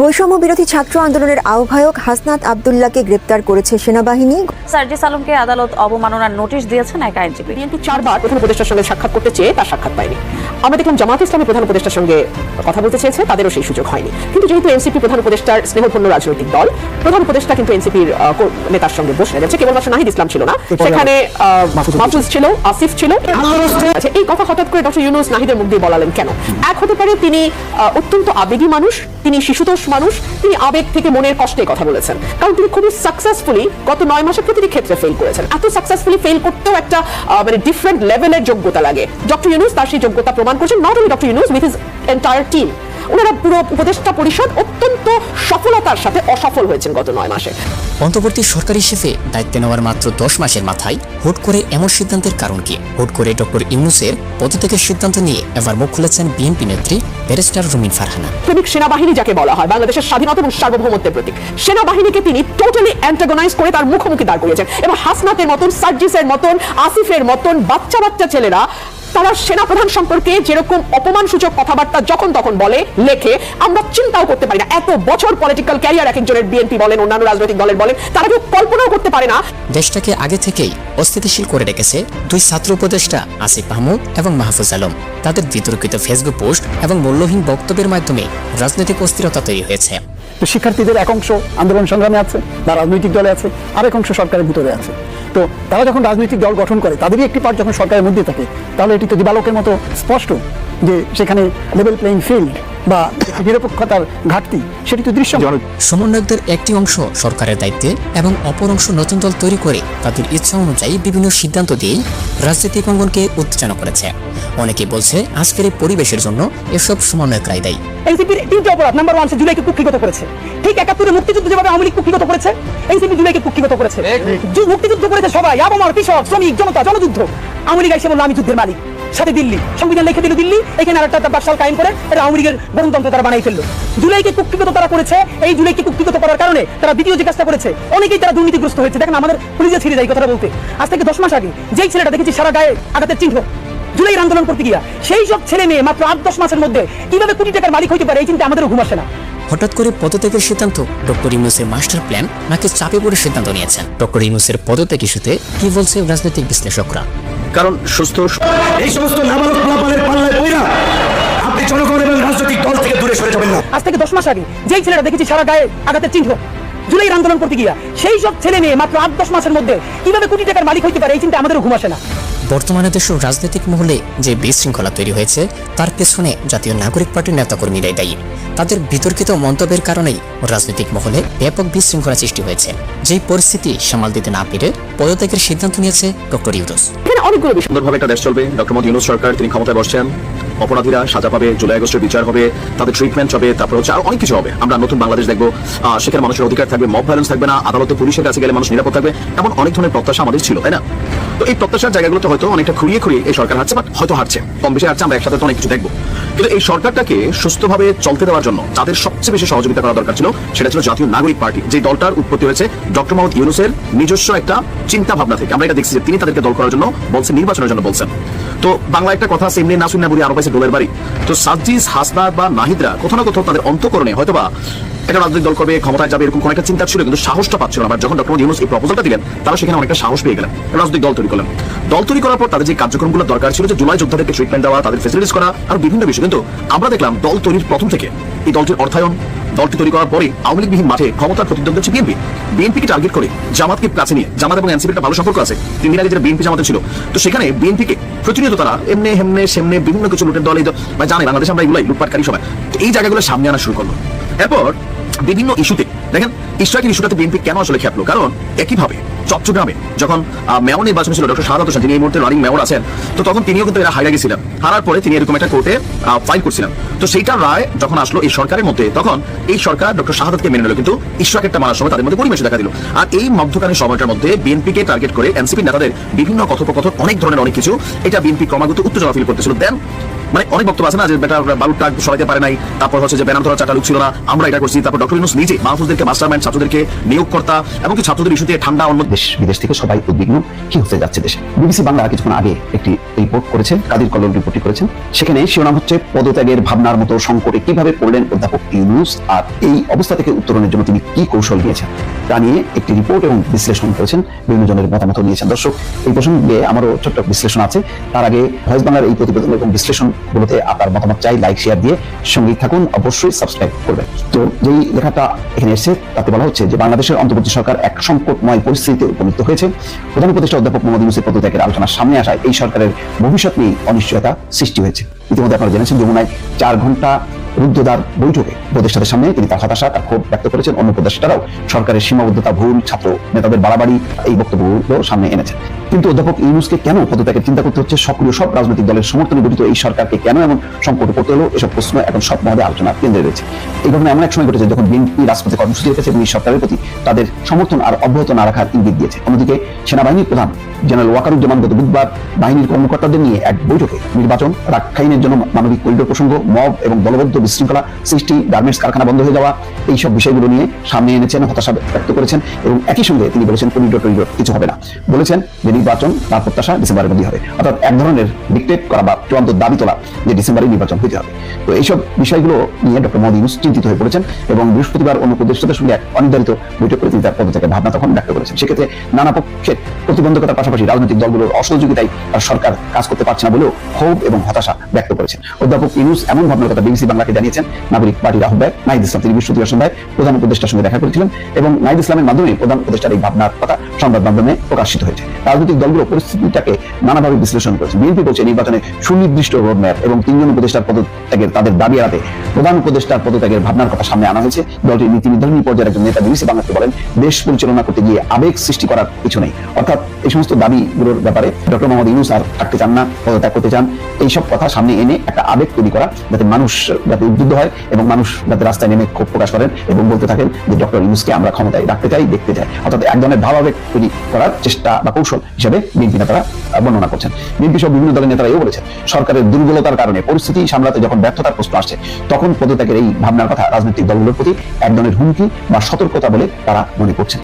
বৈষম্য বিরোধী ছাত্র আন্দোলনের আহ্বায়ক হাসনাত আবদুল্লাহকে গ্রেপ্তার করেছে সেনাবাহিনী। সার্জিস আলমকে আদালত অবমাননার নোটিশ দিয়েছেন এক আইনজীবী। কিন্তু চারবার প্রধান উপদেষ্টার সঙ্গে সাক্ষাৎ করতে চেয়ে তার সাক্ষাৎ পায়নি। আমরা দেখলাম জামাত ইসলামী প্রধান উপদেষ্টার সঙ্গে কথা বলতে চেয়েছে তাদেরও সেই সুযোগ হয়নি। কিন্তু যেহেতু এনসিপি প্রধান উপদেষ্টার স্নেহপূর্ণ রাজনৈতিক দল প্রধান উপদেষ্টা কিন্তু এনসিপির নেতার সঙ্গে বসে গেছে কেবলমাত্র নাহিদ ইসলাম ছিল না সেখানে মাহফুজ ছিল আসিফ ছিল। আচ্ছা, এই কথা হঠাৎ করে ডক্টর ইউনুস নাহিদের মুখ দিয়ে বলালেন কেন? এক হতে পারে তিনি অত্যন্ত আবেগী মানুষ তিনি শিশুতোষ মানুষ তিনি আবেগ থেকে মনের কষ্টে কথা বলেছেন। কারণ তিনি খুবই সাকসেসফুলি গত নয় মাসে প্রতিটি ক্ষেত্রে ফেল করেছেন। এত সাকসেসফুলি ফেল করতেও একটা মানে ডিফারেন্ট লেভেলের যোগ্যতা লাগে। ডক্টর ইউনুস তার সেই যোগ্যতা প্রমাণ করেছেন not only doctor Yunus with his entire team ওনারা পুরো উপদেষ্টা পরিষদ অত্যন্ত সফলতার সাথে অসফল হয়েছেন গত নয় মাসে। অন্তর্বর্তী সরকার হিসেবে দায়িত্ব নেওয়ার মাত্র দশ মাসের মাথায় হুট করে এমন সিদ্ধান্তের কারণ কি? হুট করে ডক্টর ইউনুসের পদত্যাগের সিদ্ধান্ত নিয়ে এবার মুখ খুলেছেন বিএনপি নেত্রী ব্যারিস্টার রুমিন ফারহানা। প্রেমিক সেনাবাহিনী যাকে বলা হয় বাংলাদেশের স্বাধীনতা এবং সার্বভৌমত্বের প্রতীক। সেনাবাহিনীকে তিনি টোটালি অ্যান্টাগোনাইজ করে তার মুখোমুখি দাঁড় করিয়েছেন। এবং হাসনাতের মতন সার্জিসের মতন আসিফের মতন বাচ্চা বাচ্চা ছেলেরা তারা সেনাপ্রধান সম্পর্কে যেরকম অপমানসূচক কথাবার্তা যখন তখন বলে লেখে আমরা চিন্তাও করতে পারি না। এত বছর পলিটিক্যাল ক্যারিয়ার এক একজনের বিএনপি বলেন অন্যান্য রাজনৈতিক দলের বলেন তারা কেউ কল্পনাও করতে পারে না। দেশটাকে আগে থেকেই অস্থিতিশীল করে রেখেছে দুই ছাত্র উপদেষ্টা আসিফ মাহমুদ এবং মাহফুজ আলম। তাদের বিতর্কিত ফেসবুক পোস্ট এবং মূল্যহীন বক্তব্যের মাধ্যমে রাজনৈতিক অস্থিরতা তৈরি হয়েছে। তো শিক্ষার্থীদের এক অংশ আন্দোলন সংগ্রামে আছে বা রাজনৈতিক দলে আছে আরেক অংশ সরকারের ভিতরে আছে। তো তারা যখন রাজনৈতিক দল গঠন করে, তাদেরই একটি পার্ট যখন সরকারের মধ্যে থাকে, তাহলে এটি তো দিবালকের মতো স্পষ্ট। যে সেখানে লেভেল প্লেইং ফিল্ড বা নিরপেক্ষতার ঘাটতি সেটি তো দৃশ্য সমন্বয়কদের একটি অংশ সরকারের দায়িত্বে এবং অপর অংশ নতুন দল তৈরি করে তাদের ইচ্ছা অনুযায়ী বিভিন্ন সিদ্ধান্ত দিয়ে রাজনৈতিক অঙ্গনকে উত্তেজনা করেছে। অনেকে বলছে আজকের এই পরিবেশের জন্য এসব সমন্বয়করাই দায়ী। এনসিপির তিনটি অপরাধ নাম্বার ওয়ান সে জুলাইকে কুক্ষিগত করেছে। ঠিক একাত্তরে মুক্তিযুদ্ধ যেভাবে আওয়ামী লীগ কুক্ষিগত করেছে এনসিপি জুলাইকে কুক্ষিগত করেছে। মুক্তিযুদ্ধ করেছে সবাই আবমর কৃষক শ্রমিক জনতা জনযুদ্ধ। আওয়ামী লীগ এসে বলল আমি যুদ্ধের মালিক। সাথে দিল্লি। সংবিধান লিখে দিল দিল্লি, এখানে আরেকটা একটা বাকশাল কায়েম করে, এটা আওয়ামী লীগের গণতন্ত্র তারা বানাই ফেলল। জুলাইকে কুক্ষিগত তারা করেছে, এই জুলাইকে কুক্ষিগত করার কারণে তারা দ্বিতীয় যে কাজটা করেছে, অনেকেই তারা দুর্নীতিগ্রস্ত হয়েছে। দেখেন আমাদের পুলিশে ছেড়ে যায় কথাটা বলতে। আজ থেকে দশ মাস আগে যেই ছেলেটা দেখেছি সারা গায়ে আঘাতের চিহ্ন, জুলাইয়ের আন্দোলন করতে গিয়া, সেই সব ছেলে মেয়ে মাত্র আট, দশ মাসের মধ্যে কীভাবে কোটি টাকার মালিক হইতে পারে এই চিন্তা আমাদের ঘুম আসে না। হঠাৎ করে পদত্যাগের সিদ্ধান্ত? ডক্টর ইউনুসের মাস্টার প্ল্যান নাকি চাপে পড়ে সিদ্ধান্ত নিয়েছেন? ডক্টর ইউনুসের পদত্যাগ ইস্যুতে কি বলছে রাজনৈতিক বিশ্লেষকরা? কারণ সুস্থ এই সমস্ত নাবালক ফলাফলের পাল্লায় পইরা আপনি জনগণ এবং রাজনৈতিক দল থেকে দূরে সরে যাবেন না। আজ থেকে দশ মাস আগে যেই ছেলেটা দেখেছি সারা গায়ে আঘাতের চিহ্ন। জুলাইয়ের আন্দোলন করতে গিয়া সেই সব ছেলে মেয়ে মাত্র আট দশ মাসের মধ্যে কীভাবে কোটি টাকার মালিক হইতে পারে এই চিন্তা আমাদেরও ঘুম আসে না। বর্তমানে দেশের রাজনৈতিক মহলে যে বিশৃঙ্খলা তৈরি হয়েছে তার পেছনে জাতীয় নাগরিক পার্টির নেতাকর্মীরাই দায়ী। তাদের বিতর্কিত মন্তব্যের কারণেই রাজনৈতিক মহলে ব্যাপক বিশৃঙ্খলা সৃষ্টি হয়েছে। যেই পরিস্থিতি সামাল দিতে না পেরে পদত্যাগের সিদ্ধান্ত নিয়েছে ডক্টর ইউরোস এখানে অনেকগুলো সুন্দরভাবে একটা দেশ চলবে। ডক্টর মোদী ইউনুস সরকার তিনি ক্ষমতায় বসছেন। অপরাধীরা সাজা পাবে, জুলাই আগস্টের বিচার হবে, তাদের ট্রিটমেন্ট হবে, তারপর হচ্ছে আরও অনেক কিছু হবে। আমরা নতুন বাংলাদেশ দেখব। সেখানে মানুষের অধিকার থাকবে মব ভায়োলেন্স থাকবে না, আদালতে পুলিশের কাছে গেলে মানুষ নিরাপদ থাকবে, এমন অনেক ধরনের প্রত্যাশা আমাদের ছিল, তাই না? তো এই প্রত্যাশার জায়গাগুলোতে হয়তো অনেকটা খুঁড়িয়ে খুঁড়িয়ে এই সরকার হারছে বাট হয়তো হারছে। কম বেশি হারছে, আমরা একসাথে তো অনেক কিছু দেখব। কিন্তু এই সরকারটাকে সুস্থভাবে চলতে দেওয়ার জন্য যাদের সবচেয়ে বেশি সহযোগিতা করা দরকার ছিল, সেটা ছিল জাতীয় নাগরিক পার্টি। যে দলটার উৎপত্তি হয়েছে, ডক্টর মোহাম্মদ ইউনুসের নিজস্ব একটা চিন্তা ভাবনা থেকে। আমরা এটা দেখছি যে তিনি তাদেরকে দল করার জন্য বলছেন, নির্বাচনের জন্য বলছেন। তো বাংলা একটা কথা এমনি না শুনে বলি আরও পাইছে ডোলের বাড়ি। তো সাজিস হাসনাত বা নাহিদরা কোথাও না কোথাও তাদের অন্তকরণে হয়তো বা একটা রাজনৈতিক দল করবে, ক্ষমতায় যাবে, এরকম একটা চিন্তা ছিল, কিন্তু সাহসটা পাচ্ছিল না। যখন ডক্টর ইউনুস এই প্রপোজালটা দিলেন, তারা সেখানে অনেকটা সাহস পেয়ে গেলেন। রাজনৈতিক দল তৈরি করলেন। দল তৈরি করার পর তাদের যে কার্যক্রমগুলো দরকার ছিল, যে জুলাই যোদ্ধাদেরকে ট্রিটমেন্ট দেওয়া, তাদের ফেসিলিটিস করা, আর বিভিন্ন বিষয়। কিন্তু আমরা দেখলাম দল তৈরির প্রথম থেকে এই দলটির অর্থায়ন, দলটি তৈরি করার পরে আওয়ামী লীগবিহীন মাঠে ক্ষমতার প্রতিদ্বন্দ্বী হচ্ছে বিএনপি। বিএনপিকে টার্গেট করে জামাতকে কাছে নিয়ে, জামাত এবং এনসিপির ভালো সম্পর্ক আছে। তিন দিন আগে যেটা বিএনপি জামাতে ছিল, তো সেখানে বিএনপিকে প্রতিনিয়ত তারা এমনি হেমনে সেমনে বিভিন্ন কিছু লুটের দল, এই দল মানে জানে বাংলাদেশে আমরা এগুলাই লুটপাটকারী সবাই। তো এই জায়গাগুলো সামনে আনা শুরু করল। এরপর বিভিন্ন ইস্যুতে, দেখেন ইস্রায়েল ইস্যুটাতে বিএনপি কেন আসলে খেপলো? কারণ একইভাবে চট্টগ্রামে যখন মেয়র নির্বাচন ছিল, ডক্টর শাহাদ হোসেন যিনি এই মুহূর্তে রানিং মেয়র আছেন, তো তখন তিনিও কিন্তু এরা হাইরা গেছিলেন হারার পরে তিনি এরকম একটা কোর্টে ফাইল করছিলেন। তো সেইটার রায় যখন আসলো এই সরকারের মধ্যে, তখন এই সরকার ডক্টর শাহাদকে মেনে নিল, কিন্তু ইশরাকেরটা মারার সময় তাদের মধ্যে পরিবেশ দেখা দিল। আর এই মধ্যকালীন সময়টার মধ্যে বিএনপিকে টার্গেট করে এনসিপি নেতাদের বিভিন্ন কথোপকথন, অনেক ধরনের অনেক কিছু, এটা বিএনপি ক্রমাগত উত্তেজনা ফিল করতেছিল। দেন মানে অনেক বক্তব্য আছে না যে বেটা বালুর টাক সরাইতে পারে নাই, তারপর হচ্ছে যে ব্যানাম ধরা চারটা লোক ছিল না, আমরা এটা করছি। তারপর ডক্টর ইউনুস নিজে মাহফুজদেরকে, মাস্টারমাইন্ড ছাত্রদেরকে নিয়োগকর্তা এমনকি ছাত্রদের ইস্যুতে ঠান্ডা অন্য দেশ, বিদেশ থেকে সবাই উদ্বিগ্ন কি হতে যাচ্ছে দেশে? বিবিসি বাংলা কিছুক্ষণ আগে একটি রিপোর্ট করেছে, কাদির কলম রিপোর্টটি করেছেন। সেখানে শিরোনাম হচ্ছে, পদত্যাগের ভাবনার মতো সংকটে কীভাবে পড়লেন অধ্যাপক ইউনুস, আর এই অবস্থা থেকে উত্তরণের জন্য তিনি কি কৌশল নিয়েছেন? তা নিয়ে একটি রিপোর্ট এবং বিশ্লেষণ করেছেন বিভিন্ন জনের মতামত নিয়েছেন। দর্শক, এই প্রসঙ্গে আমারও ছোট্ট বিশ্লেষণ আছে। তার আগে ভয়েস বাংলার এই প্রতিবেদন এবং বিশ্লেষণগুলোতে আপনার মতামত চাই লাইক শেয়ার দিয়ে সঙ্গে থাকুন। অবশ্যই সাবস্ক্রাইব করবেন। তো যেই লেখাটা এখানে এসেছে, তাতে বলা হচ্ছে যে বাংলাদেশের অন্তর্বর্তী সরকার এক সংকটময় পরিস্থিতিতে উপনীত হয়েছে। প্রধান উপদেষ্টা অধ্যাপক মোহাম্মদ ইউনুসের পদত্যাগের আলোচনার সামনে আসায় এই সরকারের ভবিষ্যৎ নিয়ে অনিশ্চয়তা সৃষ্টি হয়েছে। ইতিমধ্যে আপনারা জেনেছেন, যমুনায় চার ঘণ্টা রুদ্ধদ্বার বৈঠকে উপদেষ্টাদের সামনে তিনি তার হতাশা, তার ক্ষোভ ব্যক্ত করেছেন। অন্য উপদেষ্টারাও সরকারের সীমাবদ্ধতা, ভুল, ছাত্র নেতাদের বাড়াবাড়ি, এই বক্তব্যগুলো সামনে এনেছেন। কিন্তু অধ্যাপক ইউনুসকে কেন পদত্যাগের চিন্তা করতে হচ্ছে? সক্রিয় সব রাজনৈতিক দলের সমর্থনে গঠিত এই সরকারকে কেন এমন সংকটে পড়তে হলো? এসব প্রশ্ন এখন সব মহলে আলোচনার কেন্দ্রে রয়েছে। এই ঘটনা এমন এক সময় ঘটেছে যখন বিএনপি রাজপথে কর্মসূচি রেখেছে এবং এই সরকারের প্রতি তাদের সমর্থন আর অব্যাহত না রাখার ইঙ্গিত দিয়েছে। অন্যদিকে সেনাবাহিনীর প্রধান জেনারেল ওয়াকারুজ্জামান গত বুধবার বাহিনীর কর্মকর্তাদের নিয়ে এক বৈঠকে নির্বাচন, রাখাইনের জন্য মানবিক করিডোর প্রসঙ্গ, মব এবং দলবদ্ধ বিশৃঙ্খলা, সৃষ্টি, গার্মেন্টস কারখানা বন্ধ হয়ে যাওয়া, এইসব বিষয়গুলো নিয়ে সামনে এনেছেন, হতাশা ব্যক্ত করেছেন এবং একই সঙ্গে তিনি বলেছেন করিডোর টরিডোর কিছু হবে না। বলেছেন যে নির্বাচন তার প্রত্যাশা ডিসেম্বরের মধ্যে হবে। অর্থাৎ এক ধরনের ডিক্টেট করা বা চূড়ান্ত দাবি তোলা যে ডিসেম্বরে নির্বাচন হতে হবে। তো এইসব বিষয়গুলো নিয়ে ডক্টর মোদী ইউনুস চিন্তিত হয়ে পড়েছেন এবং বৃহস্পতিবার অন্য উপদেষ্টাদের সঙ্গে এক অনির্ধারিত বৈঠক করে তিনি তার পদত্যাগের ভাবনা তখন ব্যক্ত করেছেন। সেক্ষেত্রে নানা পক্ষের প্রতিবন্ধকতার পাশাপাশি রাজনৈতিক দলগুলোর অসহযোগিতায় সরকার কাজ করতে পারছে না বলেও ক্ষোভ এবং হতাশা ব্যক্ত করেছেন। অধ্যাপক ইউনুস এমন ভাবনার কথা বিবিসি বাংলাকে জানিয়েছেন। নাগরিক পার্টির আহ্বায়ক নাহিদ ইসলাম, তিনি বৃহস্পতিবার সন্ধ্যায় প্রধান উপদেষ্টার সঙ্গে দেখা করেছিলেন এবং নাহিদ ইসলামের মাধ্যমে প্রধান উপদেষ্টার এই ভাবনার কথা সংবাদ মাধ্যমে প্রকাশিত হয়েছে। রাজনৈতিক দলগুলো পরিস্থিতিটাকে নানাভাবে বিশ্লেষণ করেছে। বিএনপি বলছে, নির্বাচনে সুনির্দিষ্ট রোডম্যাপ এবং তিনজন উপদেষ্টার পদত্যাগের, তাদের দাবি এড়াতে প্রধান উপদেষ্টার পদত্যাগের ভাবনার কথা সামনে আনা হয়েছে। দলটির নীতি নির্ধারণী পর্যায়ের একজন নেতা বিবিসি বাংলাকে বলেন, দেশ পরিচালনা করতে গিয়ে আবেগ সৃষ্টি করার কিছু নেই। অর্থাৎ এই সমস্ত দাবিগুলোর ব্যাপারে ডক্টর মোহাম্মদ ইউনুস আর থাকতে চান না, পদত্যাগ করতে চান। এইসব কথা সামনে এনে একটা আবেগ তৈরি করা, যাতে মানুষ যাতে উদ্বুদ্ধ হয় এবং মানুষ যাতে রাস্তায় নেমে ক্ষোভ প্রকাশ করেন এবং বলতে থাকেন যে, ডক্টর ইউনুসকে আমরা ক্ষমতায় রাখতে চাই, দেখতে চাই। অর্থাৎ এক ধরনের ভাব আবেগ তৈরি করার চেষ্টা বা কৌশল হিসেবে বিএনপি নেতারা বর্ণনা করছেন। বিএনপি সহ বিভিন্ন দলের নেতারা এও বলেছেন, সরকারের দুর্বলতার কারণে পরিস্থিতি সামলাতে যখন ব্যর্থতার প্রশ্ন আসছে, তখন পদত্যাগের এই ভাবনার কথা রাজনৈতিক দলগুলোর প্রতি এক ধরনের হুমকি বা সতর্কতা বলে তারা মনে করছেন।